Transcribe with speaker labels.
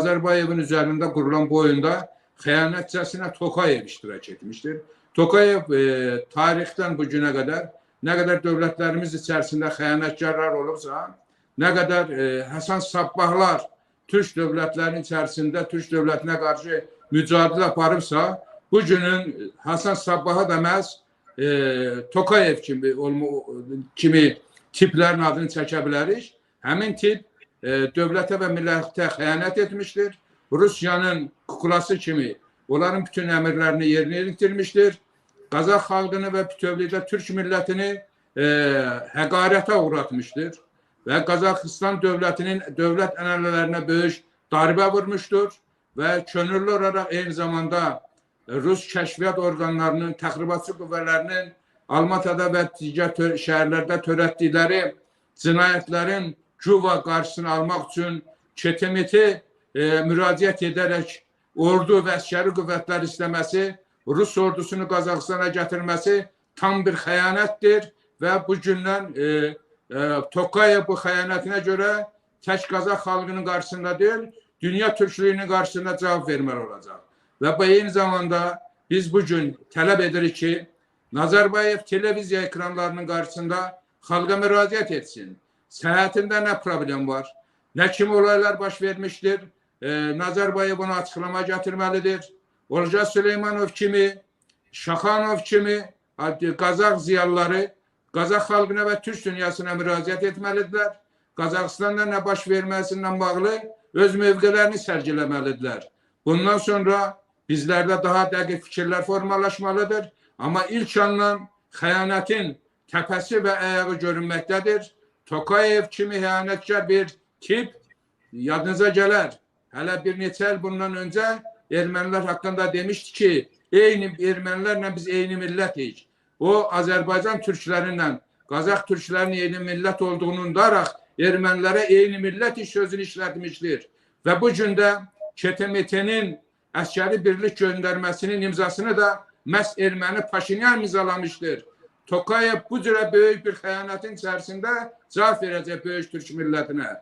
Speaker 1: Azərbayevin üzərində qurulan bu oyunda xəyanətcəsinə Tokayev iştirak etmişdir. Tokayev e, tarixdən bu günə qədər nə qədər dövlətlərimiz içərisində xəyanətkarlar olubsa, nə qədər e, Həsən Sabbahlar türk dövlətlərinin içərisində türk dövlətinə qarşı mücadilə aparıbsa, bu günün Həsən Sabbaha da məhz e, Tokayev kimi olma, kimi tiplərin adını çəkə bilərik. Həmin tip e, dövlətə və millətə xəyanət etmişdir. Rusiyanın kuklası kimi onların bütün əmrlərini yerinə yetirmişdir. Qazaq xalqını və bütövlükdə Türk millətini e, həqarətə uğratmışdır və Qazaxıstan dövlətinin dövlət ənənələrinə böyük darbə vurmuşdur və könüllü olaraq eyni zamanda Rus kəşfiyyat orqanlarının, təxribatçı qüvvələrinin Almatada və digər tö şəhərlərdə törətdikləri cinayətlərin Cuva qarşısını almaq üçün KTMT e, müraciət edərək ordu və əskəri qüvvətlər istəməsi, Rus ordusunu Qazaxstana gətirməsi tam bir xəyanətdir və bu gündən e, e, Tokayev bu xəyanətinə görə tək Qazax xalqının qarşısında deyil, dünya türklüyünün qarşısında cavab verməli olacaq. Və bu eyni zamanda biz bugün tələb edirik ki, Nazarbayev televiziya ekranlarının qarşısında xalqa müraciət etsin. Səhhətində nə problem var? Nə kimi olaylar baş vermişdir? Ee, Nazarbayev bunu açıqlama gətirməlidir. Olca Süleymanov kimi, Şaxanov kimi Qazaq ziyalıları Qazaq xalqına və Türk dünyasına müraciət etməlidirlər. Qazaxstanda nə baş verməsindən bağlı öz mövqelərini sərgiləməlidirlər. Bundan sonra bizlərdə daha dəqiq fikirlər formalaşmalıdır. Amma ilk andan xəyanətin təpəsi və ayağı görünməkdədir. Tokayev kimi xəyanətkar bir tip yadınıza gələr. Hələ bir neçə bundan öncə ermənilər haqqında demişdi ki, eyni ermənilərlə biz eyni millətik. O Azərbaycan türklərinlə Qazaq türklərinin eyni millət olduğunu unudaraq ermənilərə eyni millətik sözünü işlətmişdir. Və bu gün də KTMT-nin birlik göndərməsinin imzasını da məhz erməni Paşinyan imzalamışdır. Tokayev bu cürə böyük bir xəyanətin içərisində cavab verəcək böyük türk millətinə.